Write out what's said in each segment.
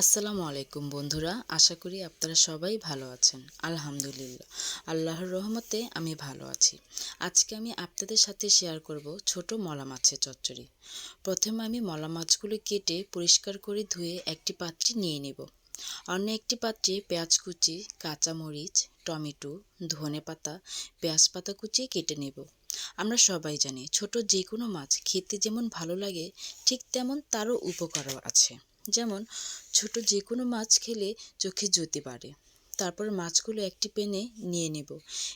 আসসালামু আলাইকুম বন্ধুরা, আশা করি আপনারা সবাই ভালো আছেন। আলহামদুলিল্লাহ, আল্লাহর রহমতে আমি ভালো আছি। আজকে আমি আপনাদের সাথে শেয়ার করব ছোট মলা মাছের চচ্চড়ি। প্রথমে আমি মলা মাছগুলো কেটে পরিষ্কার করে ধুয়ে একটি পাত্রে নিয়ে নেব। অন্য একটি পাত্রে পেঁয়াজ কুচি কাঁচামরিচ টমেটো, ধনে পাতা, পেঁয়াজ পাতা কুচি কেটে নেব। আমরা সবাই জানি ছোট যে কোনো মাছ খেতে যেমন ভালো লাগে, ঠিক তেমন তারও উপকারও আছে। যেমন, ছোট যে কোনো মাছ খেলে চোখে জ্যোতি বাড়ে। তারপর মাছগুলো একটি পেনে নিয়ে নেব।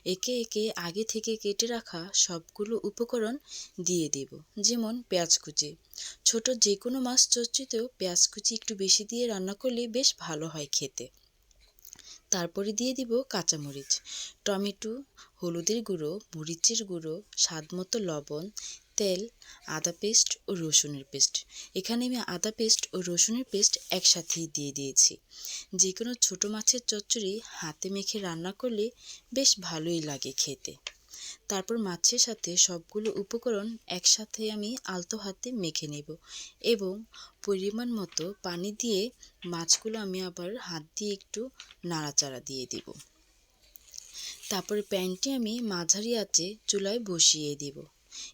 একে একে আগে থেকে কেটে রাখা সবগুলো উপকরণ দিয়ে দেব, যেমন পেঁয়াজ কুচি। ছোট যে কোনো মাছ চচ্চিতেও পেঁয়াজ কুচি একটু বেশি দিয়ে রান্না করলে বেশ ভালো হয় খেতে। তারপরে দিয়ে দিব কাঁচামরিচ, টমেটো, হলুদের গুঁড়ো, মরিচের গুঁড়ো স্বাদ মতো লবণ তেল, আদা পেস্ট ও রসুনের পেস্ট। এখানে আমি আদা পেস্ট ও রসুনের পেস্ট একসাথেই দিয়ে দিয়েছি। যে কোনো ছোটো মাছের চচ্চড়ি হাতে মেখে রান্না করলে বেশ ভালোই লাগে খেতে। তারপর মাছের সাথে সবগুলো উপকরণ একসাথে আমি আলতো হাতে মেখে নেব এবং পরিমাণ মতো পানি দিয়ে মাছগুলো আমি আবার হাত দিয়ে একটু নাড়াচাড়া দিয়ে দেব। তারপরে প্যানটি আমি মাঝারি আঁচে চুলায় বসিয়ে দেব।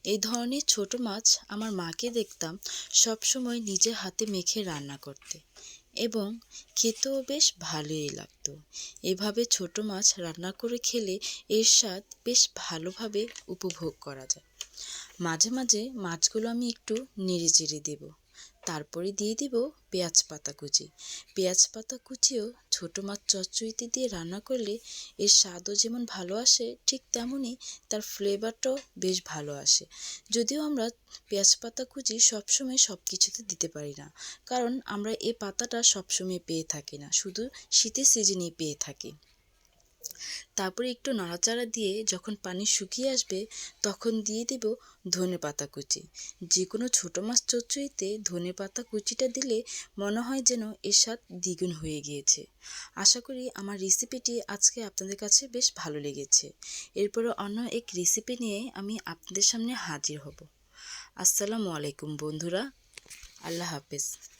এই ধরনের ছোট মাছ আমার মাকে দেখতাম সবসময় নিজে হাতে মেখে রান্না করতে এবং খেতেও বেশ ভালোই লাগতো। এভাবে ছোট মাছ রান্না করে খেলে এর স্বাদ বেশ ভালোভাবে উপভোগ করা যায়। মাঝে মাঝে মাছগুলো আমি একটু নেড়ে চেড়ে দেবো। তারপরে দিয়ে দিব পেঁয়াজ পাতা কুচি। পেঁয়াজ পাতা কুচিও ছোটো মাছ চচ্চড়িতে দিয়ে রান্না করলে এর স্বাদও যেমন ভালো আসে, ঠিক তেমনই তার ফ্লেভারটাও বেশ ভালো আসে। যদিও আমরা পেঁয়াজ পাতা কুচি সবসময় সব কিছুতে দিতে পারি না, কারণ আমরা এ পাতাটা সবসময় পেয়ে থাকি না, শুধু শীতের সিজনেই পেয়ে থাকি। তারপরে একটু নাড়াচাড়া দিয়ে যখন পানি শুকিয়ে আসবে, তখন দিয়ে দেব ধনে পাতা কুচি। যে কোনো ছোটো মাছ চচ্চড়িতে ধনে পাতা কুচিটা দিলে মনে হয় যেন এর স্বাদ দ্বিগুণ হয়ে গিয়েছে। আশা করি আমার রেসিপিটি আজকে আপনাদের কাছে বেশ ভালো লেগেছে। এরপরে অন্য এক রেসিপি নিয়ে আমি আপনাদের সামনে হাজির হব। আসসালামু আলাইকুম বন্ধুরা। আল্লাহ হাফেজ।